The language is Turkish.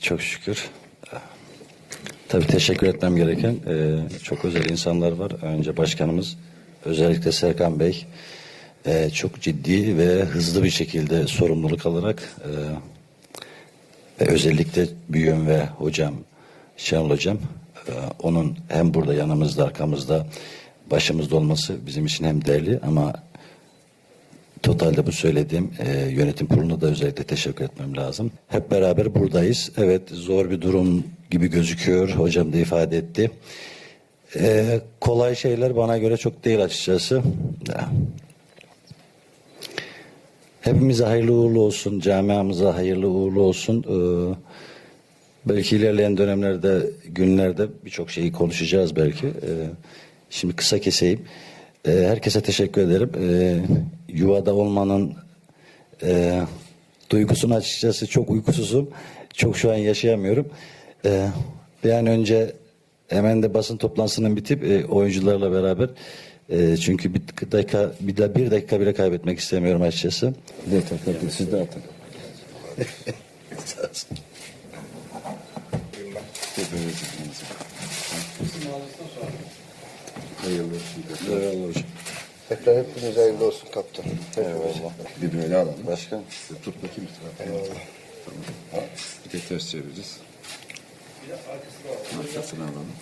Çok şükür. Tabii teşekkür etmem gereken e, çok özel insanlar var. Önce başkanımız, özellikle Serkan Bey e, çok ciddi ve hızlı bir şekilde sorumluluk alarak e, ve özellikle büyüğüm ve hocam Şenol hocam e, onun hem burada yanımızda arkamızda başımızda olması bizim için hem değerli ama Totalde bu söylediğim e, yönetim kuruluna da özellikle teşekkür etmem lazım. Hep beraber buradayız. Evet zor bir durum gibi gözüküyor. Hocam da ifade etti. E, kolay şeyler bana göre çok değil açıkçası. Ya. Hepimize hayırlı uğurlu olsun. Camiamıza hayırlı uğurlu olsun. E, belki ilerleyen dönemlerde, günlerde birçok şeyi konuşacağız belki. E, şimdi kısa keseyim. E, herkese teşekkür ederim. E, yuvada olmanın e, duygusunu açıkçası çok uykusuzum. Çok şu an yaşayamıyorum. E, bir an önce hemen de basın toplantısının bitip e, oyuncularla beraber e, çünkü bir dakika bir, da, bir dakika bile kaybetmek istemiyorum açıkçası. Bir de takıldı. Siz de atın. Hayırlı olsun. Eyvallah hocam. Tekrar hepinize hayırlı olsun kaptan. Eyvallah. Bir böyle alalım. Başkan. Tut bakayım. Eyvallah. Tamam. Bir de ters çevireceğiz. Arkasını alalım.